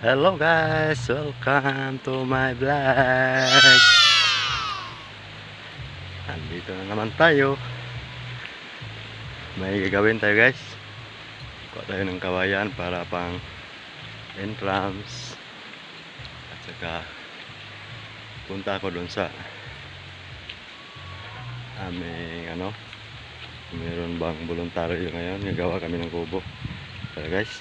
Hello guys, welcome to my vlog. Andito na naman tayo. May gagawin tayo guys. Kuha tayo ng kawayan para pang entrance. At saka punta ako dun sa aming ano meron bang voluntaryo ngayon gagawa kami ng kubo. Tara guys.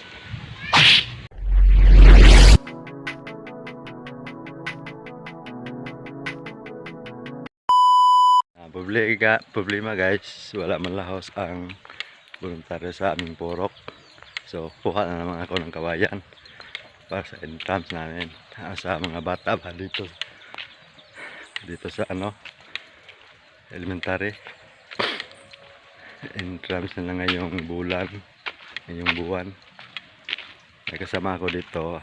Problema, problema guys, wala man lahos ang voluntaryo sa aming purok. So, kuha na naman ako ng kawayan para sa entrance namin. Ah, sa mga bata ba dito? Dito sa ano elementary. Entrance na lang ngayong bulan ngayong buwan. May kasama ako dito.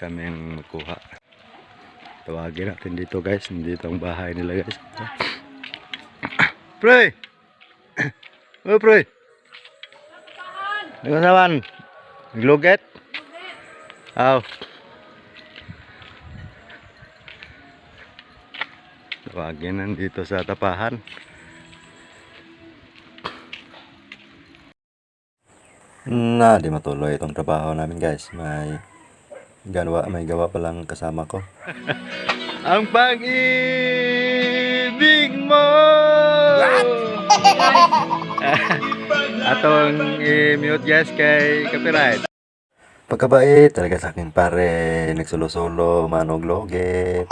Kami ang magkuha. Tawagin natin dito guys. Dito ang bahay nila guys pre. Oh pre. Ano naman? Nagluget aw. Tawagin nandito sa tapahan. Na di matuloy itong trabaho namin guys. May gawa may gawa pa lang kasama ko. Ang pag-ibig atong i-mute guys kay copyright. Pagkabait talaga sa akin pare nagsulo-sulo manog loget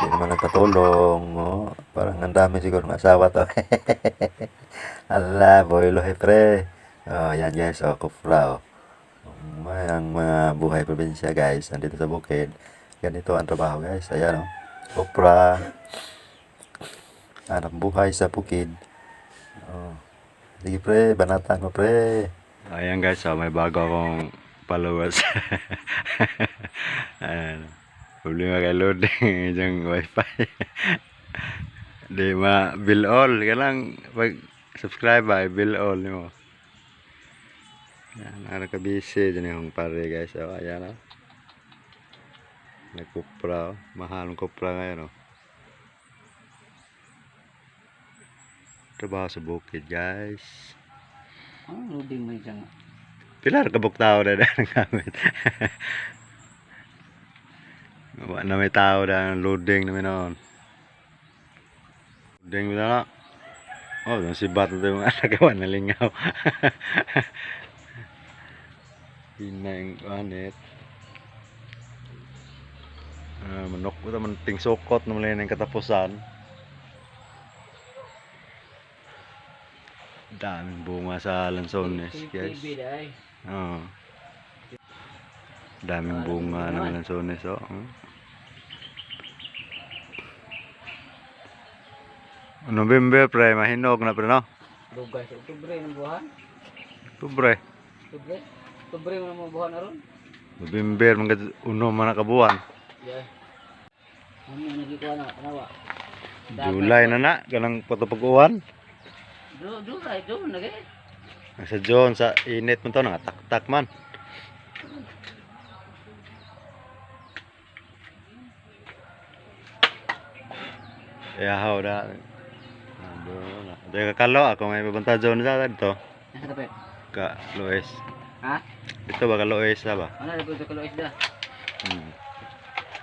hindi naman nagpatulong oh. parang ang dami siguro ng asawa to. Ala boy lohe pre. Oh yan guys oh kufra oh may ang mga buhay probinsya guys nandito sa bukid. Ganito ang trabaho guys. Ayan oh. Kopra anak buhay sa bukid. Oh sige pre. Banatan mo pre. Ayan guys. Oh, may bago akong followers. Ayan. Problema kay loading yung wifi. Di ma bill all. Ka lang pag subscribe ay bill all mo. Yan, nakakabisi dyan yung pare guys. O, ayan o. May kupra o. Mahal ang kupra ngayon o. Trabaho sa bukid guys. Ang loading mo dyan. Pilar kabuk tao na dahil ng gamit. Wala na may tao dahil ng loading namin noon. Loading mo na Oh, yung si Bato tayo mga nagawa na lingaw. Hinang anit. Ah, manok ko naman ting sukot naman lang yung katapusan. Daming bunga sa lansones, guys. day. Oo. Daming bunga ng lansones, oh. November, pre, mahinog na pre, no? Dugay sa Oktubre ng buwan. Tubre. Oktubre. Oktubre mo ng buwan aron. November, mga uno man nakabuwan. Yeah. Ano nagikuha na? Kanawa? July na na, ganang patapag-uwan. Do, do, right, do, nagay. Sa John, sa init mo to, nangatak-tak man. Yahaw na. Dahil kakalo, ako may babanta John sa dito. Ka Loes. Ha? Dito ba ka Loes na ba? Ano na punta kalo isda? Hmm.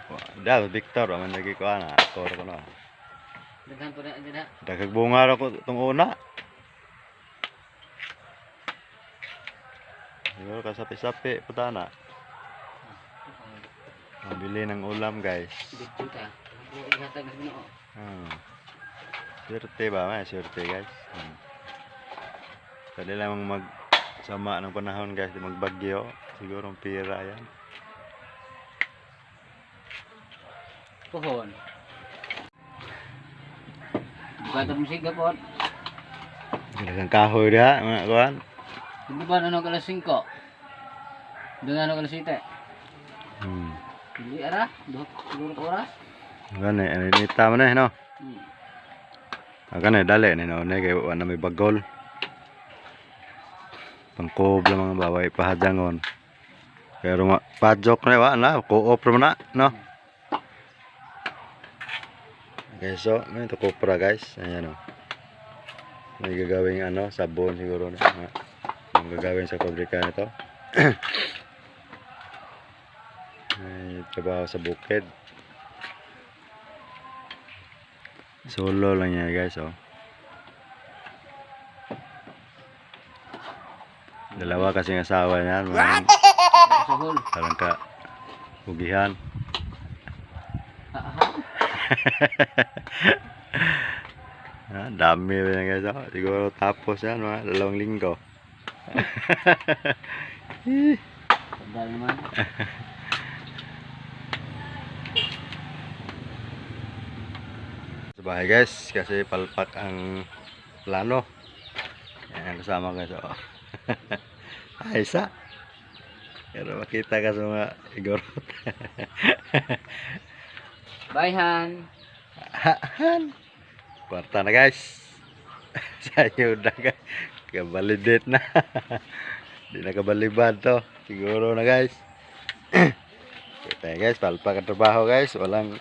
Wa- Da, Victor, aman lagi ko ana. Kor ko na. Daghan po na dyan ha. Dagag bunga ra ko tong una. Siguro ka sapi-sapi puta na. Mabili ng ulam guys. Ka. Ihatag na sa ginoo. Hmm. Swerte ba? May swerte guys. Hmm. Dali lamang mag sama ng panahon guys, magbagyo. Siguro ang pira yan. Puhon. Buka ito musika po. Kahoy dia, mga kuan. Hindi ba ano kalas 5? Doon ano kalas 7? Hmm. Hindi ara. Duhot siguro ka oras. Gani, ano ni tama na no. Hmm. Aga na dali ni no, kay wa na may bagol. Pangkob lang mga baway pahadangon. Pero ma pajok na wa na, co-op na, no? Okay, so, may ito kopra guys. Ayan o. May gagawing ano, sabon siguro na. Yung gagawin sa pabrika nito. may trabaho sa bukid. Solo lang yan guys, oh. Dalawa kasing asawa niyan, hall. parang ka ugihan. Ah, dami yan guys, oh. Siguro tapos yan, mga dalawang linggo. Dahil naman. Sa bahay guys, kasi palpak ang plano. Yan, kasama guys, oh. Ay, isa. Pero makita ka sa mga igorot. Bye, Han. Han. Kwarta na guys. sa ayuda guys. Kabalidate na. Di na kabalibad to. Siguro na guys. Kita guys, palpak ang trabaho guys. Walang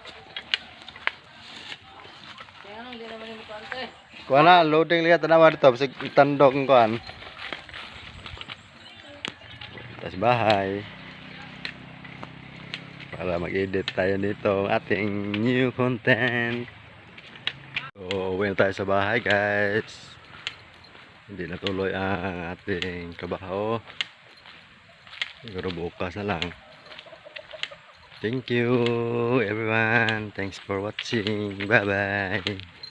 hindi mukante. Kuha na, loading lihat na dito. Kasi tandok ng kuhan. Tapos bahay. Para mag-edit tayo nito ng ating new content. So, uwi na tayo sa bahay guys. Hindi natuloy ang ating trabaho. Siguro bukas na lang. Thank you everyone. Thanks for watching. Bye bye.